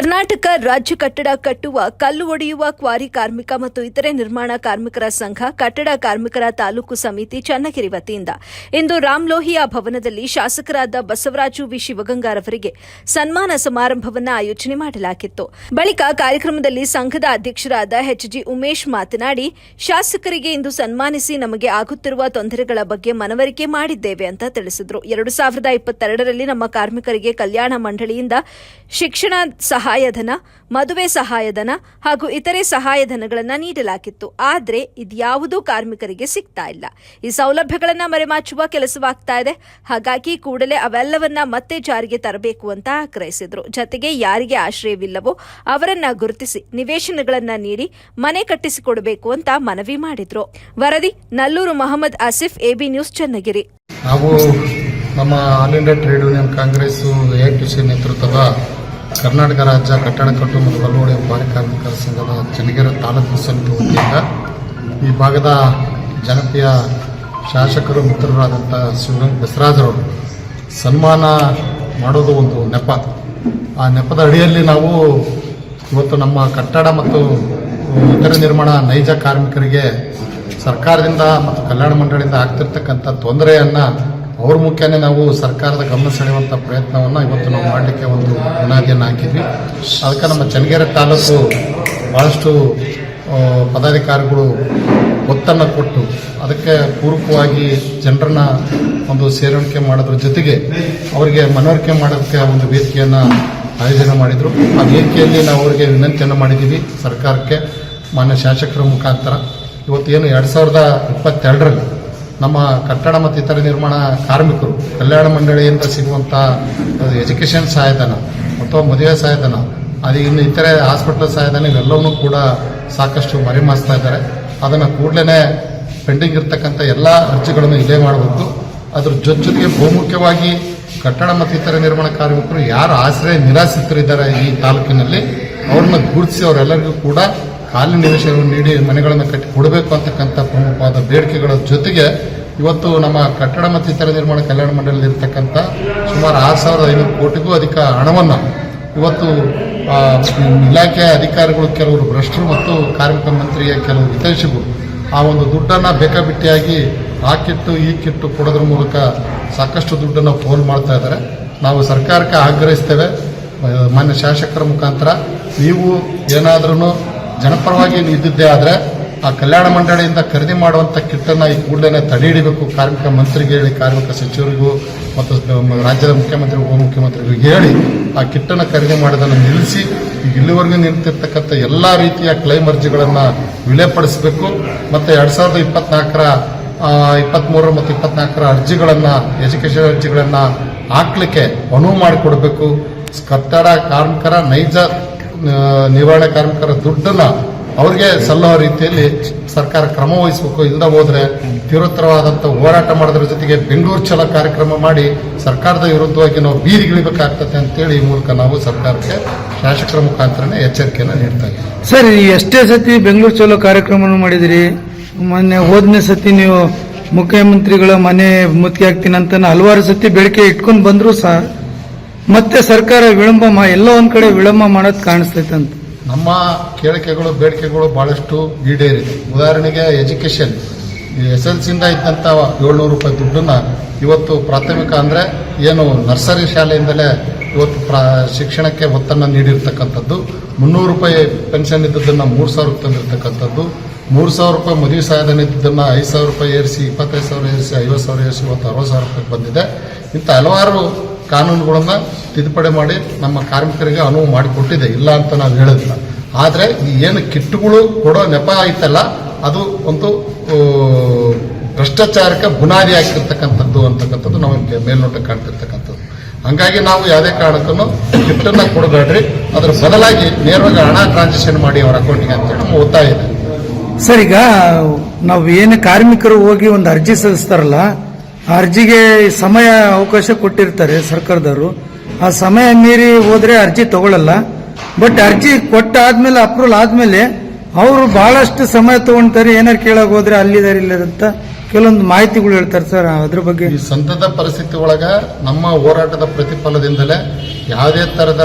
ಕರ್ನಾಟಕ ರಾಜ್ಯ ಕಟ್ಟಡ ಕಟ್ಟುವ, ಕಲ್ಲು ಒಡೆಯುವ ಕ್ವಾರಿ ಕಾರ್ಮಿಕ ಮತ್ತು ಇತರೆ ನಿರ್ಮಾಣ ಕಾರ್ಮಿಕರ ಸಂಘ, ಕಟ್ಟಡ ಕಾರ್ಮಿಕರ ತಾಲೂಕು ಸಮಿತಿ ಚನ್ನಗಿರಿ ವತಿಯಿಂದ. ಇಂದು ರಾಮ್ಲೋಹಿಯಾ ಭವನದಲ್ಲಿ ಶಾಸಕರಾದ ಬಸವರಾಜು ವಿ. ಶಿವಗಂಗಾರವರಿಗೆ ಸನ್ಮಾನ ಸಮಾರಂಭವನ್ನು ಆಯೋಜನೆ ಮಾಡಲಾಗಿತ್ತು. ಬಳಿಕ ಕಾರ್ಯಕ್ರಮದಲ್ಲಿ ಸಂಘದ ಅಧ್ಯಕ್ಷರಾದ ಎಚ್ಜಿ ಉಮೇಶ್ ಮಾತನಾಡಿ, ಶಾಸಕರಿಗೆ ಇಂದು ಸನ್ಮಾನಿಸಿ ನಮಗೆ ಆಗುತ್ತಿರುವ ತೊಂದರೆಗಳ ಬಗ್ಗೆ ಮನವರಿಕೆ ಮಾಡಿದ್ದೇವೆ ಅಂತ ತಿಳಿಸಿದರು. ಎರಡು ಸಾವಿರದ ಇಪ್ಪತ್ತೆರಡರಲ್ಲಿ ನಮ್ಮ ಕಾರ್ಮಿಕರಿಗೆ ಕಲ್ಯಾಣ ಮಂಡಳಿಯಿಂದ ಶಿಕ್ಷಣ ಸಹಾಯಧನ, ಮದುವೆ ಸಹಾಯಧನ ಹಾಗೂ ಇತರೆ ಸಹಾಯಧನಗಳನ್ನು ನೀಡಲಾಗಿತ್ತು. ಆದರೆ ಇದ್ಯಾವುದೂ ಕಾರ್ಮಿಕರಿಗೆ ಸಿಗ್ತಾ ಇಲ್ಲ. ಈ ಸೌಲಭ್ಯಗಳನ್ನು ಮರೆಮಾಚುವ ಕೆಲಸವಾಗ್ತಾ ಇದೆ. ಹಾಗಾಗಿ ಕೂಡಲೇ ಅವೆಲ್ಲವನ್ನ ಮತ್ತೆ ಜಾರಿಗೆ ತರಬೇಕು ಅಂತ ಆಗ್ರಹಿಸಿದ್ರು. ಜತೆಗೆ ಯಾರಿಗೆ ಆಶ್ರಯವಿಲ್ಲವೋ ಅವರನ್ನ ಗುರುತಿಸಿ ನಿವೇಶನಗಳನ್ನು ನೀಡಿ ಮನೆ ಕಟ್ಟಿಸಿಕೊಡಬೇಕು ಅಂತ ಮನವಿ ಮಾಡಿದ್ರು. ವರದಿ, ನಲ್ಲೂರು ಮೊಹಮ್ಮದ್ ಆಸಿಫ್, ಎಬಿ ನ್ಯೂಸ್ ಚನ್ನಗಿರಿ. ನಾವು ನಮ್ಮ all India trade union congress AITC ನೇತೃತ್ವದ ಕರ್ನಾಟಕ ರಾಜ್ಯ ಕಟ್ಟಡ ಕಟ್ಟು ಮತ್ತು ಕಲ್ಲುವಡೆ ಭಾರಿ ಕಾರ್ಮಿಕರ ಸಂಘದ ಚನ್ನಗಿರಿ ತಾಲೂಕು ಸಮಿತಿ ವತಿಯಿಂದ ಈ ಭಾಗದ ಜನಪ್ರಿಯ ಶಾಸಕರು ಮಿತ್ರರಾದಂಥ ಶಿವರಂಗ್ ಬಸರಾಜರವರು ಸನ್ಮಾನ ಮಾಡೋದು ಒಂದು ನೆಪ. ಆ ನೆಪದ ಅಡಿಯಲ್ಲಿ ನಾವು ಇವತ್ತು ನಮ್ಮ ಕಟ್ಟಡ ಮತ್ತು ಇತರ ನಿರ್ಮಾಣ ನೈಜ ಕಾರ್ಮಿಕರಿಗೆ ಸರ್ಕಾರದಿಂದ ಮತ್ತು ಕಲ್ಯಾಣ ಮಂಡಳಿಯಿಂದ ಆಗ್ತಿರ್ತಕ್ಕಂಥ ತೊಂದರೆಯನ್ನು ಅವ್ರ ಮುಖ್ಯನೇ ನಾವು ಸರ್ಕಾರದ ಗಮನ ಸೆಳೆಯುವಂಥ ಪ್ರಯತ್ನವನ್ನು ಇವತ್ತು ನಾವು ಮಾಡಲಿಕ್ಕೆ ಒಂದು ಬುನಾದಿಯನ್ನು ಹಾಕಿದ್ವಿ. ಅದಕ್ಕೆ ನಮ್ಮ ಚನ್ನಗಿರಿ ತಾಲೂಕು ಭಾಳಷ್ಟು ಪದಾಧಿಕಾರಿಗಳು ಒತ್ತನ್ನು ಕೊಟ್ಟು ಅದಕ್ಕೆ ಪೂರಕವಾಗಿ ಜನರನ್ನ ಒಂದು ಸೇರಿಕೆ ಮಾಡೋದ್ರ ಜೊತೆಗೆ ಅವರಿಗೆ ಮನವರಿಕೆ ಮಾಡೋದಕ್ಕೆ ಒಂದು ವೇದಿಕೆಯನ್ನು ಆಯೋಜನೆ ಮಾಡಿದರು. ಆ ವೇದಿಕೆಯಲ್ಲಿ ನಾವು ಅವರಿಗೆ ವಿನಂತಿಯನ್ನು ಮಾಡಿದ್ದೀವಿ ಸರ್ಕಾರಕ್ಕೆ, ಮಾನ್ಯ ಶಾಸಕರ ಮುಖಾಂತರ. ಇವತ್ತು ಏನು ಎರಡು ಸಾವಿರದ ಇಪ್ಪತ್ತೆರಡರಲ್ಲಿ ನಮ್ಮ ಕಟ್ಟಡ ಮತ್ತು ಇತರ ನಿರ್ಮಾಣ ಕಾರ್ಮಿಕರು, ಕಲ್ಯಾಣ ಮಂಡಳಿಯಿಂದ ಸಿಗುವಂಥ ಎಜುಕೇಷನ್ ಸಹಾಯಧನ ಅಥವಾ ಮದುವೆ ಸಹಾಯಧನ ಅದು ಇನ್ನು ಇತರೆ ಹಾಸ್ಪಿಟಲ್ ಸಹಾಯಧನ ಇವೆಲ್ಲವನ್ನೂ ಕೂಡ ಸಾಕಷ್ಟು ಮರೆಮಾಚ್ತಾ ಇದ್ದಾರೆ. ಅದನ್ನು ಕೂಡಲೇ ಪೆಂಡಿಂಗ್ ಇರ್ತಕ್ಕಂಥ ಎಲ್ಲ ಅರ್ಜಿಗಳನ್ನು ಇಲ್ಲೇ ಮಾಡಬೇಕು. ಅದ್ರ ಜೊತೆ ಜೊತೆಗೆ ಬಹುಮುಖ್ಯವಾಗಿ ಕಟ್ಟಡ ಮತ್ತು ಇತರ ನಿರ್ಮಾಣ ಕಾರ್ಮಿಕರು ಯಾರು ಆಶ್ರಯ ನಿರಾಶ್ರಿತರಿದ್ದಾರೆ ಈ ತಾಲೂಕಿನಲ್ಲಿ, ಅವ್ರನ್ನ ಗುರುತಿಸಿ ಅವರೆಲ್ಲರಿಗೂ ಕೂಡ ಖಾಲಿ ನಿವೇಶನವನ್ನು ನೀಡಿ ಮನೆಗಳನ್ನು ಕಟ್ಟಿ ಕೊಡಬೇಕು ಅಂತಕ್ಕಂಥ ಪ್ರಮುಖವಾದ ಬೇಡಿಕೆಗಳ ಜೊತೆಗೆ ಇವತ್ತು ನಮ್ಮ ಕಟ್ಟಡ ಮತ್ತು ಇತರ ನಿರ್ಮಾಣ ಕಲ್ಯಾಣ ಮಂಡಳಿಯಲ್ಲಿ ಇರತಕ್ಕಂಥ ಸುಮಾರು ಆರು ಸಾವಿರದ ಐನೂರು ಕೋಟಿಗೂ ಅಧಿಕ ಹಣವನ್ನು ಇವತ್ತು ಇಲಾಖೆಯ ಅಧಿಕಾರಿಗಳು ಕೆಲವರು ಭ್ರಷ್ಟರು ಮತ್ತು ಕಾರ್ಮಿಕ ಮಂತ್ರಿಯ ಕೆಲವು ಹಿತೈಷಿಗಳು ಆ ಒಂದು ದುಡ್ಡನ್ನು ಬೇಕಾಬಿಟ್ಟಿಯಾಗಿ ಆ ಕಿಟ್ಟು, ಈ ಕಿಟ್ಟು ಕೊಡೋದ್ರ ಮೂಲಕ ಸಾಕಷ್ಟು ದುಡ್ಡನ್ನು ಫೋನ್ ಮಾಡ್ತಾ ಇದ್ದಾರೆ. ನಾವು ಸರ್ಕಾರಕ್ಕೆ ಆಗ್ರಹಿಸ್ತೇವೆ. ಮಾನ್ಯ ಶಾಸಕರ ಮುಖಾಂತರ ನೀವು ಏನಾದರೂ ಜನಪರವಾಗಿ ಇದ್ದಿದ್ದೇ ಆದರೆ ಆ ಕಲ್ಯಾಣ ಮಂಡಳಿಯಿಂದ ಖರೀದಿ ಮಾಡುವಂಥ ಕಿಟ್ಟನ್ನು ಈ ಕೂಡಲೇ ತಡೆ ಹಿಡಿಬೇಕು. ಕಾರ್ಮಿಕ ಮಂತ್ರಿಗೆ ಹೇಳಿ, ಕಾರ್ಮಿಕ ಸಚಿವರಿಗೂ ಮತ್ತು ರಾಜ್ಯದ ಮುಖ್ಯಮಂತ್ರಿ ಉಪಮುಖ್ಯಮಂತ್ರಿಗೂ ಹೇಳಿ ಆ ಕಿಟ್ಟನ್ನು ಖರೀದಿ ಮಾಡೋದನ್ನು ನಿಲ್ಲಿಸಿ, ಈಗ ಇಲ್ಲಿವರೆಗೂ ನಿಂತಿರ್ತಕ್ಕಂಥ ಎಲ್ಲ ರೀತಿಯ ಕ್ಲೈಮ್ ಅರ್ಜಿಗಳನ್ನು ವಿಲೇಪಡಿಸಬೇಕು. ಮತ್ತು ಎರಡು ಸಾವಿರದ ಇಪ್ಪತ್ನಾಲ್ಕರ ಇಪ್ಪತ್ತ್ಮೂರರ ಮತ್ತು ಇಪ್ಪತ್ನಾಲ್ಕರ ಅರ್ಜಿಗಳನ್ನು, ಎಜುಕೇಷನ್ ಅರ್ಜಿಗಳನ್ನು ಹಾಕ್ಲಿಕ್ಕೆ ಅನುವು ಮಾಡಿಕೊಡ್ಬೇಕು. ಕಟ್ಟಡ ಕಾರ್ಮಿಕರ ನೈಜ ನಿವಾರಣೆ ಕಾರ್ಮಿಕರ ದುಡ್ಡನ್ನ ಅವ್ರಿಗೆ ಸಲ್ಲೋ ರೀತಿಯಲ್ಲಿ ಸರ್ಕಾರ ಕ್ರಮ ವಹಿಸಬೇಕು ಇಲ್ಲದ ಹೋದ್ರೆ ತೀವ್ರತರವಾದಂಥ ಹೋರಾಟ ಮಾಡೋದ್ರ ಜೊತೆಗೆ ಬೆಂಗಳೂರು ಚಲ ಕಾರ್ಯಕ್ರಮ ಮಾಡಿ ಸರ್ಕಾರದ ವಿರುದ್ಧವಾಗಿ ನಾವು ಬೀದಿಗಿಳಿಬೇಕಾಗ್ತದೆ ಅಂತೇಳಿ ಈ ಮೂಲಕ ನಾವು ಸರ್ಕಾರಕ್ಕೆ ಶಾಸಕರ ಮುಖಾಂತರನೇ ಎಚ್ಚರಿಕೆಯನ್ನು ನೀಡ್ತಾ ಇದ್ದೀವಿ. ಸರ್ ಎಷ್ಟೇ ಸತಿ ಬೆಂಗಳೂರು ಚಲೋ ಕಾರ್ಯಕ್ರಮ ಮಾಡಿದಿರಿ? ಮೊನ್ನೆ ಹೋದನೇ ಸತಿ ನೀವು ಮುಖ್ಯಮಂತ್ರಿಗಳ ಮನೆ ಮುತ್ತಿಗೆ ಹಾಕ್ತೀನಿ ಅಂತ ಹಲವಾರು ಸತಿ ಬೇಡಿಕೆ ಇಟ್ಕೊಂಡು ಬಂದ್ರು ಸಹ ಮತ್ತೆ ಸರ್ಕಾರ ವಿಳಂಬ ಎಲ್ಲೋ ಒಂದ್ ಕಡೆ ವಿಳಂಬ ಮಾಡೋದು ಕಾಣಿಸ್ತೈತೆ ಅಂತ ನಮ್ಮ ಕೇಳಿಕೆಗಳು, ಬೇಡಿಕೆಗಳು ಬಹಳಷ್ಟು ಈಡೇರಿದೆ. ಉದಾಹರಣೆಗೆ ಎಜುಕೇಷನ್. ಎಸ್ ಎಲ್ ಸಿಯಿಂದ ಇದ್ದಂಥ ಏಳ್ನೂರು ರೂಪಾಯಿ ದುಡ್ಡನ್ನು ಇವತ್ತು ಪ್ರಾಥಮಿಕ ಅಂದರೆ ಏನು ನರ್ಸರಿ ಶಾಲೆಯಿಂದಲೇ ಇವತ್ತು ಪ್ರಾ, ಶಿಕ್ಷಣಕ್ಕೆ ಒತ್ತನ್ನು ನೀಡಿರ್ತಕ್ಕಂಥದ್ದು. ಮುನ್ನೂರು ರೂಪಾಯಿ ಪೆನ್ಷನ್ ಇದ್ದದ್ದನ್ನು ಮೂರು ಸಾವಿರ ತಂದಿರತಕ್ಕಂಥದ್ದು. ಮೂರು ಸಾವಿರ ರೂಪಾಯಿ ಮದುವೆ ಸಹಾಯಧನ ಇದ್ದದನ್ನು ಐದು ಸಾವಿರ ರೂಪಾಯಿ ಏರಿಸಿ, ಇಪ್ಪತ್ತೈದು ಸಾವಿರ ಏರಿಸಿ, ಐವತ್ತು ಸಾವಿರ ಏರಿಸಿ, ಇವತ್ತು ಅರವತ್ತು ಸಾವಿರ ರೂಪಾಯಿ ಬಂದಿದೆ. ಇಂಥ ಹಲವಾರು ಕಾನೂನುಗಳನ್ನು ತಿದ್ದುಪಡಿ ಮಾಡಿ ನಮ್ಮ ಕಾರ್ಮಿಕರಿಗೆ ಅನುವು ಮಾಡಿಕೊಟ್ಟಿದೆ. ಇಲ್ಲ ಅಂತ ನಾವು ಹೇಳೋದಿಲ್ಲ. ಆದರೆ ಏನು ಕಿಟ್ಟುಗಳು ಕೊಡೋ ನೆಪ ಐತಲ್ಲ ಅದು ಒಂದು ಭ್ರಷ್ಟಾಚಾರಕ್ಕೆ ಬುನಾದಿ ಆಗಿರ್ತಕ್ಕಂಥದ್ದು ಅಂತಕ್ಕಂಥದ್ದು ನಮಗೆ ಮೇಲ್ನೋಟಕ್ಕೆ ಕಾಣ್ತಿರ್ತಕ್ಕಂಥದ್ದು. ಹಂಗಾಗಿ ನಾವು ಯಾವುದೇ ಕಾರಣಕ್ಕೂ ಕಿಟ್ಟನ್ನು ಕೊಡಬೇಡ್ರಿ. ಅದರ ಬದಲಾಗಿ ನೇರವಾಗಿ ಹಣ ಟ್ರಾನ್ಸಾಕ್ಷನ್ ಮಾಡಿ ಅವರ ಅಕೌಂಟಿಗೆ ಅಂತೇಳಿ ನಮ್ಮ ಒತ್ತಾಯ ಇದೆ. ಸರ್, ಈಗ ನಾವು ಏನು ಕಾರ್ಮಿಕರು ಹೋಗಿ ಒಂದು ಅರ್ಜಿ ಸಲ್ಲಿಸ್ತಾರಲ್ಲ ಅರ್ಜಿಗೆ ಸಮಯ ಅವಕಾಶ ಕೊಟ್ಟಿರ್ತಾರೆ ಸರ್ಕಾರದವರು. ಆ ಸಮಯ ಮೀರಿ ಹೋದ್ರೆ ಅರ್ಜಿ ತಗೊಳ್ಳಲ್ಲ ಬಟ್ ಅರ್ಜಿ ಕೊಟ್ಟಾದ್ಮೇಲೆ ಅಪ್ರೂವಲ್ ಆದ್ಮೇಲೆ ಅವರು ಬಹಳಷ್ಟು ಸಮಯ ತಗೊಂತಾರೆ ಏನಾರು ಕೇಳಕ್ ಹೋದ್ರೆ ಅಲ್ಲಿದ್ದಾರೆ ಇಲ್ಲದಂತ ಕೆಲವೊಂದು ಮಾಹಿತಿಗಳು ಹೇಳ್ತಾರೆ ಸರ್. ಅದ್ರ ಬಗ್ಗೆ ಈ ಸಂತದ ಪರಿಸ್ಥಿತಿ ಒಳಗ ನಮ್ಮ ಹೋರಾಟದ ಪ್ರತಿಫಲದಿಂದಲೇ ಯಾವುದೇ ತರದ